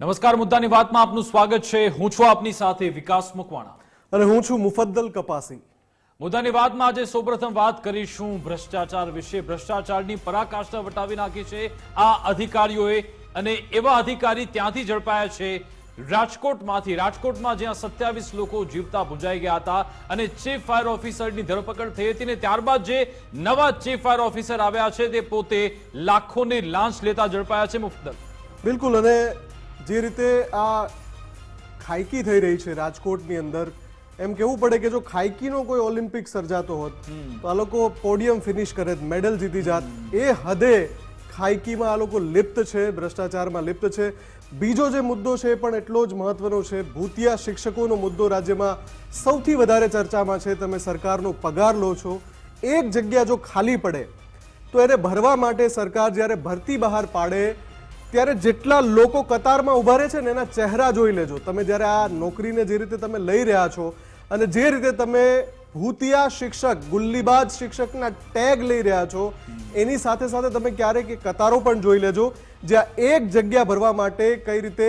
નમસ્કાર મુદ્દાની વાતમાં આપનું સ્વાગત છે. હું છું આપની સાથે વિકાસ મકવાણા. અને હું છું મુફદ્દલ કપાસી મુદ્દાની વાતમાં આજે સૌપ્રથમ વાત કરીશું ભ્રષ્ટાચાર વિશે. ભ્રષ્ટાચારની પરાકાષ્ઠા વટાવી નાખી છે આ અધિકારીઓએ અને એવા અધિકારી ત્યાંથી ઝડપાયા છે રાજકોટમાંથી. રાજકોટમાં જ્યાં સત્યાવીસ લોકો જીવતા ભૂંજાઈ ગયા હતા અને ચીફ ફાયર ઓફિસરની ધરપકડ થઈ હતી ને ત્યારબાદ જે નવા ચીફ ફાયર ઓફિસર આવ્યા છે તે પોતે લાખોની લાંચ લેતા ઝડપાયા છે મુફદ્દલ. બિલકુલ અને જે રીતે આ ખાયકી થઈ રહી છે રાજકોટની અંદર એમ કેવું પડે કે જો ખાયકીનો કોઈ ઓલિમ્પિક સર્જાતો હોત તો આ લોકો પોડિયમ ફિનિશ કરે મેડલ જીતી જાત. એ હદે ખાયકીમાં આ લોકો લિપ્ત છે ભ્રષ્ટાચારમાં લિપ્ત છે. બીજો જે મુદ્દો છે એ પણ એટલો જ મહત્વનો છે. ભૂતિયા શિક્ષકોનો મુદ્દો રાજ્યમાં સૌથી વધારે ચર્ચામાં છે. તમે સરકારનો પગાર લો છો. એક જગ્યા જો ખાલી પડે તો એને ભરવા માટે સરકાર જ્યારે ભરતી બહાર પાડે ત્યારે જેટલા લોકો કતારમાં ઊભા રહે છે ને એના ચહેરા જોઈ લેજો. તમે જ્યારે આ નોકરીને જે રીતે તમે લઈ રહ્યા છો અને જે રીતે તમે ભૂતિયા શિક્ષક, ગુલ્લીબાજ શિક્ષકના ટેગ લઈ રહ્યા છો, એની સાથે સાથે તમે ક્યારેક એ કતારો પણ જોઈ લેજો. જ્યાં એક જગ્યા ભરવા માટે કઈ રીતે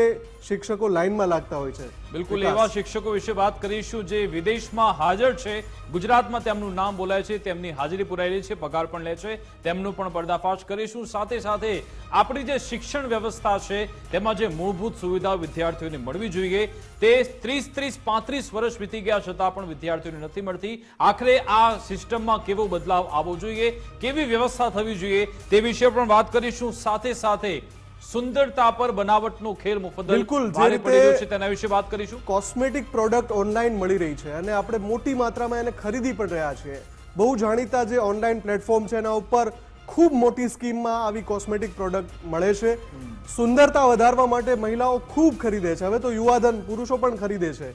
શિક્ષકો લાઈનમાં લાગતા હોય છે? બિલકુલ એવા શિક્ષકો વિશે વાત કરીશું જે વિદેશમાં હાજર છે. ગુજરાતમાં તેમનું નામ બોલાય છે તેમની હાજરી પુરાયેલી છે પગાર પણ લે છે. તેમનું પણ પર્દાફાશ કરીશું. સાથે સાથે આપણી જે શિક્ષણ વ્યવસ્થા છે તેમાં જે મૂળભૂત સુવિધા વિદ્યાર્થીઓને મળવી જોઈએ તે ત્રીસ ત્રીસ પાંત્રીસ વર્ષ વીતી ગયા છતાં પણ વિદ્યાર્થીઓને નથી મળતી. આખરે આ સિસ્ટમમાં કેવો બદલાવ આવવો જોઈએ કેવી વ્યવસ્થા થવી જોઈએ તે વિશે પણ વાત કરીશું. સાથે સાથે સુંદરતા પર બનાવટનો ખેલ મુફદ્દલ બિલકુલ, જે રીતે- તેના વિશે વાત કરીશું. કોસ્મેટિક પ્રોડક્ટ ઓનલાઈન મળી રહી છે અને આપણે મોટી માત્રામાં એને ખરીદી પણ રહ્યા છીએ. બહુ જાણીતા જે ઓનલાઈન પ્લેટફોર્મ છે એના ઉપર ખૂબ મોટી સ્કીમમાં આવી કોસ્મેટિક પ્રોડક્ટ મળે છે. સુંદરતા વધારવા માટે મહિલાઓ ખૂબ ખરીદે છે. હવે તો યુવાધન પુરુષો પણ ખરીદે છે.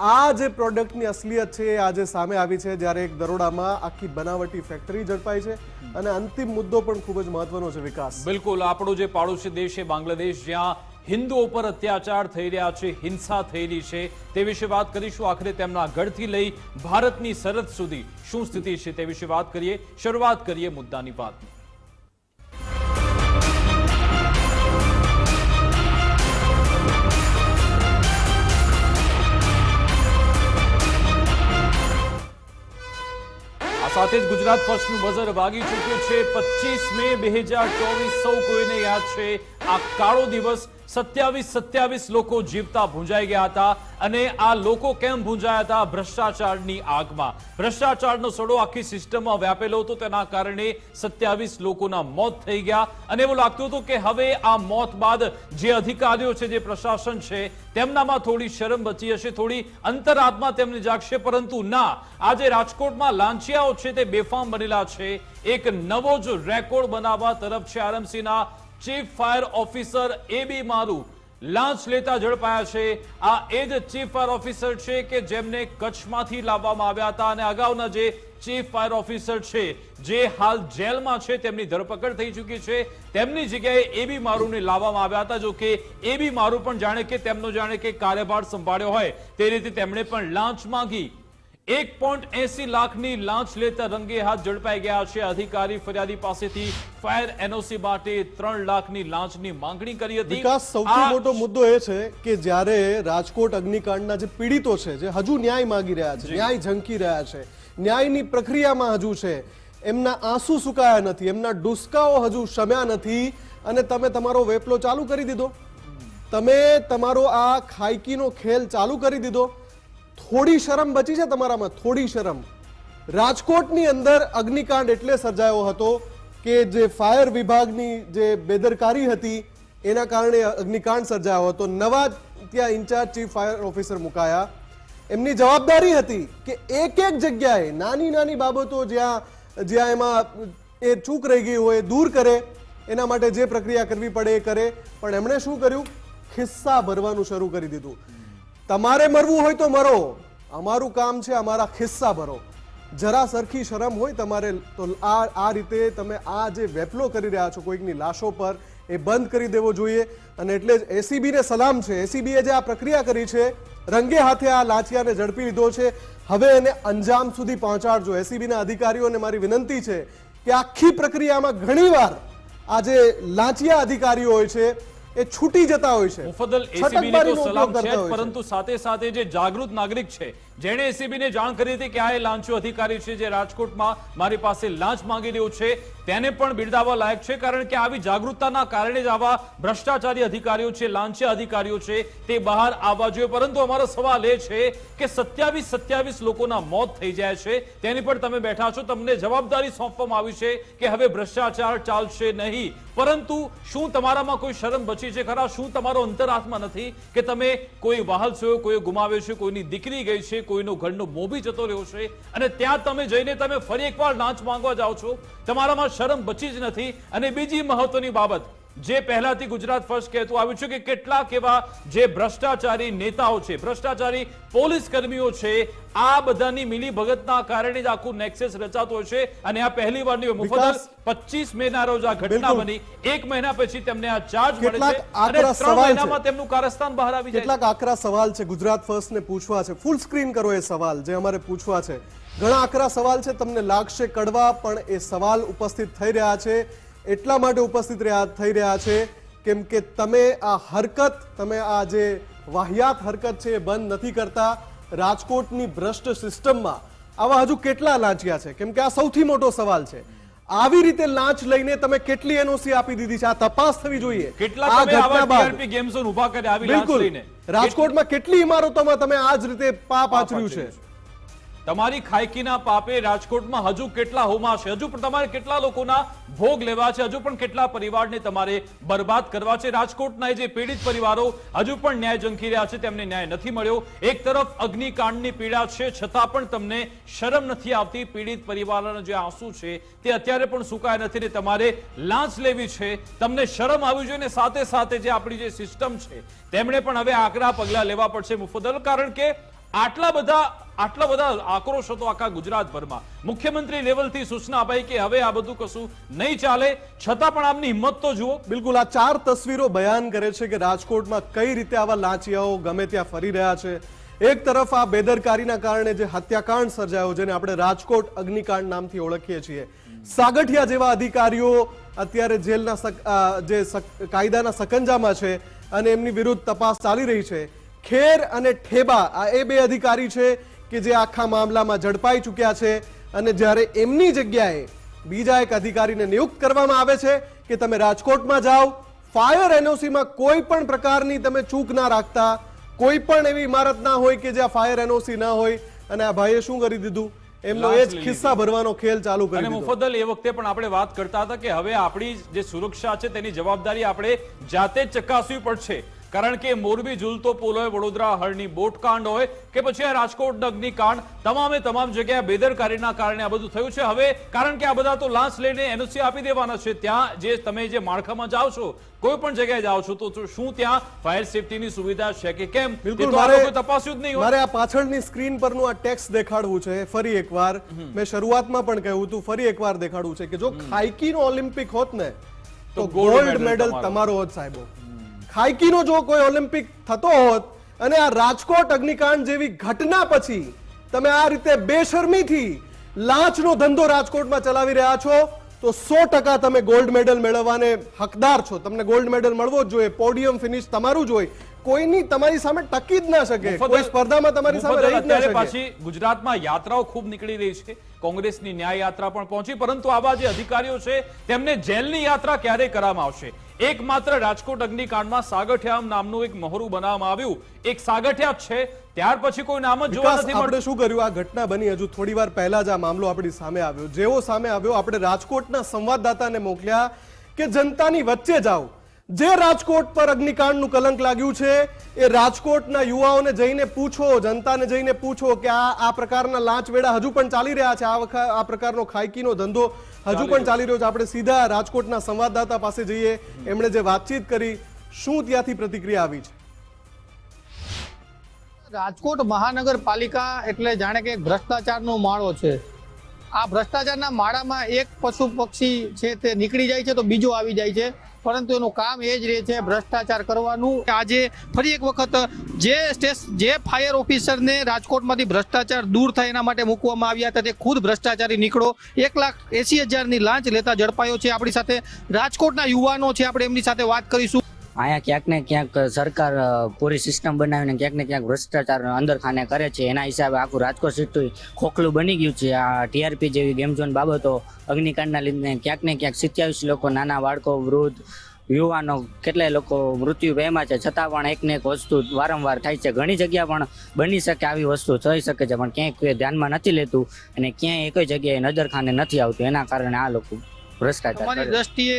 આ જે પ્રોડક્ટની અસલિયત છે આજે સામે આવી છે જ્યારે એક દરોડામાં આખી બનાવટી ફેક્ટરી ઝડપાઈ છે. અને અંતિમ મુદ્દો પણ ખૂબ જ મહત્વનો છે વિકાસ. બિલકુલ, આપણો જે પાડોશી દેશ છે, બાંગ્લાદેશ, જ્યાં હિન્દુઓ પર અત્યાચાર થઈ રહ્યા છે, હિંસા થયેલી છે, તે વિશે વાત કરીશું આખરે તેમના ગઢથી લઈ ભારતની સરહદ સુધી. શું સ્થિતિ છે તે વિશે વાત કરીએ, શરૂઆત કરીએ મુદ્દાની વાતની સાથે જ ગુજરાત ફર્સ્ટનું બઝર વાગી ચૂક્યું છે. પચીસ મે બે હજાર ચોવીસ, સૌ કોઈને યાદ છે આ કાળો દિવસ સત્યાવીસ સત્યાવીસ લોકો જીવતા ભૂંજાઈ ગયા હતા અને આ લોકો કેમ ભૂંજાયા હતા? ભ્રષ્ટાચારની આગમાં. ભ્રષ્ટાચારનો સડો આખી સિસ્ટમમાં વ્યાપેલો હતો. તેના કારણે સત્યાવીસ લોકોના મોત થઈ ગયા. અને એવું લાગતું હતું કે હવે આ મોત બાદ જે અધિકારીઓ છે, જે પ્રશાસન છે, તેમનામાં થોડી શરમ બચી હશે, થોડી અંતરાત્મા તેમને જાગશે. પરંતુ ના, આજે રાજકોટમાં લાંચિયાઓ છે તે બેફામ બનેલા છે. એક નવો જ રેકોર્ડ બનાવવા તરફ છે આરએમસીના chief fire officer A B Maru. લાંચ લેતા ઝડપાયા છે. આ એ જ ચીફ ફાયર ઓફિસર છે કે જેમને કચ્છમાંથી લાવવામાં આવ્યા હતા અને અગાઉના જે ચીફ ફાયર ઓફિસર છે, જે હાલ જેલમાં છે, તેમની ધરપકડ થઈ ચૂકી છે. તેમની જગ્યાએ એ બી મારુને લાવવામાં આવ્યા હતા. જો કે બી મારું પણ જાણે કે તેમનો જાણે કે કાર્યભાર સંભાળ્યો હોય. તે રીતે તેમણે પણ લાંચ માંગી. એક પોઈન્ટ એસી લાખની લાંચ લેતા રંગે હાથ ઝડપાઈ ગયા છે. અધિકારી ફરિયાદી પાસેથી ફાયર એનઓસી માટે ત્રણ લાખની લાંચની માંગણી કરી હતી. વિકાસ સૌથી મોટો મુદ્દો એ છે કે જ્યારે રાજકોટ અગ્નિકાંડના જે પીડિતો છે જે હજુ ન્યાય માંગી રહ્યા છે ન્યાય ઝંકી રહ્યા છે ન્યાયની પ્રક્રિયામાં હજુ છે એમના આંસુ સુકાયા નથી એમના ડુસકાઓ હજુ શમ્યા નથી. અને તમે તમારો વેપલો ચાલુ કરી દીધો. તમે તમારો આ ખાયકીનો ખેલ ચાલુ કરી દીધો. થોડી શરમ બચી છે તમારામાં, થોડી શરમ. રાજકોટની અંદર અગ્નિકાંડ એટલે સર્જાયો હતો કે જે ફાયર વિભાગની જે બેદરકારી હતી, એના કારણે અગ્નિકાંડ સર્જાયો હતો. નવા ત્યાં ઇન્ચાર્જ ચીફ ફાયર ઓફિસર મુકાયા. એમની જવાબદારી હતી કે એક એક જગ્યાએ નાની નાની બાબતો જ્યાં જ્યાં એમાં એ ચૂક રહી ગઈ હોય દૂર કરે, એના માટે જે પ્રક્રિયા કરવી પડે એ કરે. પણ એમણે શું કર્યું? ખિસ્સા ભરવાનું શરૂ કરી દીધું. તમારે મરવું હોય તો મરો. અમારું કામ છે અમારા ખિસ્સા ભરો. જરા સરખી શરમ હોય તમારે, તો આ આ રીતે તમે આ જે વેપલો કરી રહ્યા છો કોઈકની લાશો પર, એ બંધ કરી દેવો જોઈએ. અને એટલે જ એસીબીને સલામ છે. એસીબીએ જે આ પ્રક્રિયા કરી છે, રંગે હાથે આ લાંચિયાને ઝડપી લીધો છે. હવે એને અંજામ સુધી પહોંચાડજો. એસીબીના અધિકારીઓને મારી વિનંતી છે કે આખી પ્રક્રિયામાં ઘણીવાર આ જે લાંચિયા અધિકારીઓ હોય છે એ છૂટી જતા હોય છે. મુફદ્દલ એસીબીને તો સલામ છે. પરંતુ સાથે સાથે જે જાગૃત નાગરિક છે જેણે એસીબીને જાણ કરી હતી કે આ એ લાંચો અધિકારી છે જે રાજકોટમાં મારી પાસે લાંચ માંગી રહ્યો છે તેને પણ બિરદાવવા લાયક છે કારણ કે આવી જાગૃતતાના કારણે જ આવા ભ્રષ્ટાચારી અધિકારીઓ છે લાંચિયા અધિકારીઓ છે તે બહાર આવવા જોઈએ. પરંતુ અમારો સવાલ એ છે કે સત્યાવીસ સત્યાવીસ લોકોના મોત થઈ જાય છે તેની પર તમે બેઠા છો તમને જવાબદારી સોંપવામાં આવી છે કે હવે ભ્રષ્ટાચાર ચાલશે નહીં. પરંતુ શું તમારામાં કોઈ શરમ બચી છે ખરા શું તમારો અંતરાત્મા નથી કે તમે કોઈ વાહલ છો, કોઈ ગુમાવ્યો છે, કોઈની દીકરી ગઈ છે, કોઈનો ઘરનો મોભી જતો રહ્યો છે અને ત્યાં તમે જઈને તમે ફરી એકવાર લાંચ માંગવા જાઓ છો. તમારામાં શરમ બચી જ નથી અને બીજી મહત્વની બાબત જે પહેલાથી ગુજરાત ફર્સ્ટ કહેતું આવ્યું છે કે કેટલાક એવા જે ભ્રષ્ટાચારી નેતાઓ છે ભ્રષ્ટાચારી પોલીસ કર્મીઓ છે આ બધાની મિલીભગતના કારણે જ આખું નેક્સેસ રચાતો હોય છે. અને આ પહેલી વારની મુફદ્દલ પચીસ મે ના રોજ આ ઘટના બની. એક મહિના પછી તેમને આ ચાર્જ મળે છે અને ત્રણ મહિનામાં તેમનું કારસ્તાન બહાર આવી જાય કેટલાક આકરા સવાલ છે ગુજરાત ફર્સ્ટ ને પૂછવા છે. ફૂલ સ્ક્રીન કરો એ સવાલ જે અમારે પૂછવા છે. ઘણા આકરા સવાલ છે તમને લાગશે કડવા પણ એ સવાલ ઉપસ્થિત થઈ રહ્યા છે. એટલા માટે ઉપસ્થિત રહ્યા થઈ રહ્યા છે. કેમ કે તમે આ હરકત તમે આ જે વાહિયાત હરકત છે એ બંધ નથી કરતા. રાજકોટની ભ્રષ્ટ સિસ્ટમમાં આવા હજુ કેટલા લાંચિયા છે? કેમ કે આ સૌથી મોટો સવાલ છે. આવી રીતે લાંચ લઈને તમે કેટલી એનઓસી આપી દીધી છે? આ તપાસ થવી જોઈએ. કેટલા આ ઘટના બાદ ગેમ ઝોન ઊભા કર્યા આવી લાંચ લઈને? રાજકોટમાં કેટલી ઇમારતોમાં તમે આ જ રીતે પાપ આચર્યું છે. તમારી ખાયકીના પાપે રાજકોટમાં હજુ કેટલા હોમા છે? હજુ પણ તમારે કેટલા લોકોના ભોગ લેવા છે? હજુ પણ કેટલા પરિવારને તમારે બરબાદ કરવા છે? રાજકોટના જે પીડિત પરિવારો હજુ પણ ન્યાય ઝંખી રહ્યા છે, તેમને ન્યાય નથી મળ્યો. એક તરફ અગ્નિકાંડની પીડા છે, છતાં પણ તમને શરમ નથી આવતી. પીડિત પરિવારના જે આંસુ છે, તે અત્યારે પણ સુકાયા નથી ને તમારે લાંચ લેવી છે. તમને શરમ આવવી જોઈએ સાથે સાથે જે આપણી જે સિસ્ટમ છે, તેમણે પણ હવે આકરા પગલાં લેવા પડશે મુફદલ કારણ કે આટલા બધા આટલા બધા આક્રોશ હતો આખા ગુજરાતભરમાં. મુખ્યમંત્રી લેવલથી સૂચના અપાઈ કે હવે આ બધું કશું નહીં ચાલે. છતાં પણ આમની હિંમત તો જુઓ. બિલકુલ, આ ચાર તસવીરો બયાન કરે છે કે રાજકોટમાં કઈ રીતે આવા લાંચિયાઓ ગમે ત્યાં ફરી રહ્યા છે. એક તરફ આ બેદરકારીના કારણે જે હત્યાકાંડ સર્જાયો જેને આપણે રાજકોટ અગ્નિકાંડ નામથી ઓળખીએ છીએ. સાગઠિયા જેવા અધિકારીઓ અત્યારે જેલના જે કાયદાના સકંજામાં છે અને એમની વિરુદ્ધ તપાસ ચાલી રહી છે. ખેર અને ઠેબા આ એ બે અધિકારી છે કે જે આખા મામલામાં ઝડપાઈ ચૂક્યા છે અને જ્યારે એમની જગ્યાએ બીજા એક અધિકારીને નિયુક્ત કરવામાં આવે છે કે તમે રાજકોટમાં જાઓ ફાયર એનઓસીમાં કોઈ પણ પ્રકારની તમે ચૂક ના રાખતા કોઈ પણ એવી ઇમારત ના હોય કે જ્યાં ફાયર એનઓસી ના હોય અને આ ભાઈએ શું કરી દીધું? એમનો એ જ ખિસ્સા ભરવાનો ખેલ ચાલુ કરી અને દીધો. મુફદ્દલ એ વખતે પણ આપણે વાત કરતા હતા કે હવે આપણી જે સુરક્ષા છે તેની જવાબદારી આપણે જાતે ચકાસવી પડશે. કારણ કે મોરબી ઝૂલતો પુલ હોય વડોદરા હળની બોટકાંડ હોય કે પછી આ રાજકોટ અગ્નિકાંડ તમામે તમામ જગ્યાએ બેદરકારીના કારણે આ બધું થયું છે. હવે કારણ કે આ બધા તો લાંચ લઈને એનઓસી આપી દેવાના છે ત્યાં જે તમે જે માળખામાં જાઓ છો કોઈ પણ જગ્યાએ જાઓ છો તો શું ત્યાં ફાયર સેફટીની સુવિધા છે કે કેમ? બિલકુલ તપાસ્યું જ નહીં મારે આ પાછળની સ્ક્રીન પરનું આ ટેક્સ દેખાડવું છે ફરી એકવાર. મેં શરૂઆતમાં પણ કહ્યું હતું ફરી એકવાર દેખાડવું છે કે જો ખાઈકીનો ઓલિમ્પિક હોત ને તો ગોલ્ડ મેડલ. તમારો હોત સાહેબો. ખાઈકીનો જો કોઈ ઓલિમ્પિક થતો હોત અને આ રાજકોટ અગ્નિકાંડ જેવી ઘટના પછી તમે આ રીતે બેશરમીથી લાંચનો ધંધો રાજકોટમાં ચલાવી રહ્યા છો, તો સો ટકા તમે ગોલ્ડ મેડલ મેળવવાને હકદાર છો. તમને ગોલ્ડ મેડલ મળવો જ જોઈએ, પોડિયમ ફિનિશ તમારું જ હોય. કોઈની તમારી સામે ટકી જ ના શકે. કોઈ સ્પર્ધામાં તમારી સામે રહી જ ના શકે. પાછી ગુજરાતમાં યાત્રાઓ ખૂબ નીકળી રહી છે. કોંગ્રેસની ન્યાય યાત્રા પણ પહોંચી પરંતુ આવા જે અધિકારીઓ છે તેમને જેલની યાત્રા ક્યારે કરવામાં આવશે? એકમાત્ર રાજકોટ અગ્નિકાંડમાં સાગઠિયામ નામનું એક મહોરું બનાવવામાં આવ્યું. એક સાગઠિયા છે ત્યાર પછી કોઈ નામ જ જોવા નથી આપણે શું કર્યું? આ ઘટના બની હજુ થોડી વાર પહેલા જ આ મામલો આપણી સામે આવ્યો. જેવો સામે આવ્યો આપણે રાજકોટના સંવાદદાતાને મોકલ્યા કે જનતાની વચ્ચે જાઓ. જે રાજકોટ પર અગ્નિકાંડનું કલંક લાગ્યું છે, એ રાજકોટના યુવાઓને જઈને પૂછો, જનતાને જઈને પૂછો કે આ આ પ્રકારના લાંચવેડા હજુ પણ ચાલી રહ્યા છે. આ વખત આ પ્રકારનો ખાયકીનો ધંધો હજુ પણ ચાલી રહ્યો છે. આપણે સીધા રાજકોટના સંવાદદાતા પાસે જઈએ. એમણે જે વાતચીત કરી, શું ત્યાંથી પ્રતિક્રિયા આવી છે? રાજકોટ મહાનગરપાલિકા એટલે જાણે કે ભ્રષ્ટાચારનો માળો છે. આ ભ્રષ્ટાચારના માળામાં એક પશુ પક્ષી છે તે નીકળી જાય છે તો બીજો આવી જાય છે. પરંતુ એનું કામ એ જ રહે છે ભ્રષ્ટાચાર કરવાનું. આજે ફરી એક વખત જે સ્ટેશ જે ફાયર ઓફિસરને રાજકોટમાંથી ભ્રષ્ટાચાર દૂર થાય એના માટે મૂકવામાં આવ્યા હતા, તે ખુદ ભ્રષ્ટાચારી નીકળો. એક લાખ એસી હજારની લાંચ લેતા ઝડપાયો છે આપણી સાથે. રાજકોટના યુવાનો છે, આપણે એમની સાથે વાત કરીશું. અહીંયા ક્યાંક ને ક્યાંક સરકાર પૂરી સિસ્ટમ બનાવીને ક્યાંક ને ક્યાંક ભ્રષ્ટાચાર અંદર ખાને કરે છે. એના હિસાબે આખું રાજકોટ સીટું ખોખલું બની ગયું છે. આ ટીઆરપી જેવી ગેમ ઝોન બાબતો અગ્નિકાંડના લીધે ક્યાંક ને ક્યાંક સિત્યાવીસ લોકો, નાના બાળકો, વૃદ્ધ, યુવાનો, કેટલાય લોકો મૃત્યુ પામ્યા છે. છતાં પણ એક ને એક વસ્તુ વારંવાર થાય છે. ઘણી જગ્યા પણ બની શકે આવી વસ્તુ થઈ શકે છે, પણ ક્યાંય કોઈ ધ્યાનમાં નથી લેતું અને ક્યાંય એકય જગ્યાએ નજરખાને નથી આવતું. એના કારણે આ લોકો ભ્રષ્ટાચાર તમારી દ્રષ્ટિએ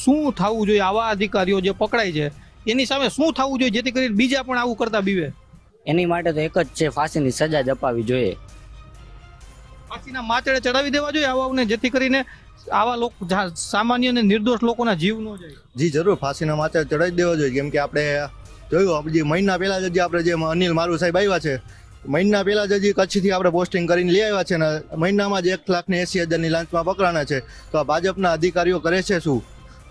શું થવું જોઈએ આવા અધિકારીઓ જે પકડાય છે એની સામે શું થવું જોઈએ જેથી કરીને બીજા પણ આવું કરતા બીવે? એની માટે તો એક જ છે ફાંસીની સજા જ અપાવી જોઈએ. ફાંસીના માતડે ચડાવી દેવા જોઈએ આવાને જેથી કરીને આવા લોકો સામાન્ય અને નિર્દોષ લોકોના જીવ ન જાય. જી જરૂર ફાંસીના માથે ચડાવી દેવા જોઈએ. કેમ કે આપણે જોયું આપણે જે મહિના પહેલા જે આપણે જે અનિલ મારુ સાહેબ આવ્યા છે મહિના પહેલા જ હજી કચ્છથી આપણે પોસ્ટિંગ કરીને લઈ આવ્યા છે ને મહિનામાં જ એક લાખ ને એસી હજારની લાંચમાં પકડાના છે. તો આ ભાજપના અધિકારીઓ કરે છે શું?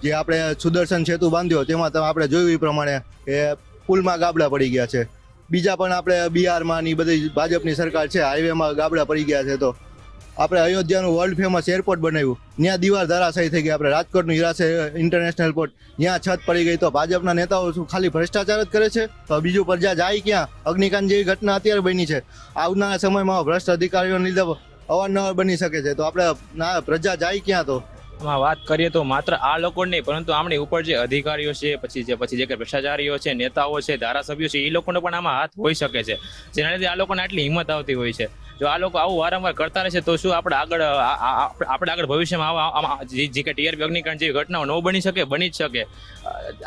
જે આપણે સુદર્શન સેતુ બાંધ્યો, તેમાં તમે આપણે જોયું એ પ્રમાણે કે પુલમાં ગાબડા પડી ગયા છે. બીજા પણ આપણે બિહારમાં ની બધી ભાજપની સરકાર છે, હાઈવેમાં ગાબડા પડી ગયા છે તો આપણે અયોધ્યાનું વર્લ્ડ ફેમસ એરપોર્ટ બનાવ્યું. ત્યાં દીવાર ધરાશાયી થઈ ગઈ. આપણે રાજકોટનું હીરાસે ઇન્ટરનેશનલ એરપોર્ટ ત્યાં છત પડી ગઈ તો ભાજપના નેતાઓ શું ખાલી ભ્રષ્ટાચાર જ કરે છે? તો બીજું પ્રજા જાય ક્યાં? અગ્નિકાંડ જેવી ઘટના અત્યારે બની છે. આવનારા સમયમાં ભ્રષ્ટ અધિકારીઓને લીધે અવારનવાર બની શકે છે. તો આપણે ના, પ્રજા જાય ક્યાં તો? માં વાત કરીએ તો માત્ર આ લોકો નહીં, પરંતુ આમની ઉપર જે અધિકારીઓ છે, પછી જે પછી જે ભ્રષ્ટાચારીઓ છે, નેતાઓ છે, ધારાસભ્યો છે એ લોકોનો પણ આમાં હાથ હોઈ શકે છે. જેના લીધે આ લોકોને આટલી હિંમત આવતી હોય છે. જો આ લોકો આવું વારંવાર કરતા રહેશે તો શું આપણે આગળ આપણે આગળ ભવિષ્યમાં આવા જે કે ટીઆરપી, અગ્નિકાંડ જેવી ઘટનાઓ ન બની શકે, બની જ શકે.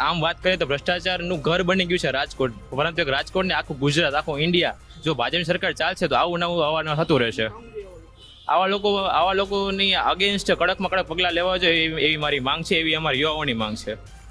આમ વાત કરીએ તો ભ્રષ્ટાચારનું ઘર બની ગયું છે રાજકોટ. પરંતુ એક રાજકોટ આખું ગુજરાત, આખું ઇન્ડિયા, જો ભાજપની સરકાર ચાલશે તો આવું નવું આવવાનું થતું રહેશે. આવા લોકો આવા લોકોની અગેન્સ્ટ કડકમાં કડક પગલાં લેવા જોઈએ એવી- મારી માંગ છે, એવી અમારી યુવાઓની માંગ છે.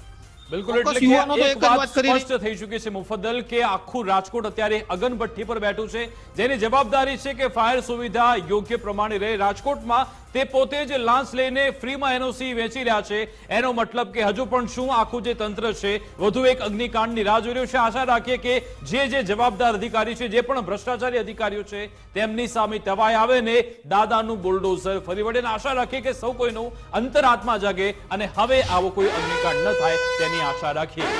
બિલકુલ એટલે કે એક વાત સ્પષ્ટ થઈ ચૂકી છે મુફદ્દલ કે આખું રાજકોટ અત્યારે અગનભઠ્ઠી પર બેઠું છે. જેની જવાબદારી છે કે ફાયર સુવિધા યોગ્ય પ્રમાણે રહે. રાજકોટમાં તે પોતે જ લાંચ લઈને ફ્રીમાં એનઓસી વેચી રહ્યા છે. એનો મતલબ કે હજુ પણ શું આખું જે તંત્ર છે વધુ એક અગ્નિકાંડની રાહ જોઈ રહ્યું છે. આશા રાખીએ કે જે જે જવાબદાર અધિકારી છે જે પણ ભ્રષ્ટાચારી અધિકારીઓ છે તેમની સામે તવાઈ આવે ને દાદાનું બુલડોઝર ફરી વળે. આશા રાખીએ કે સૌ કોઈનું અંતરાત્મા જાગે અને હવે આવો કોઈ અગ્નિકાંડ ન થાય તેની આશા રાખીએ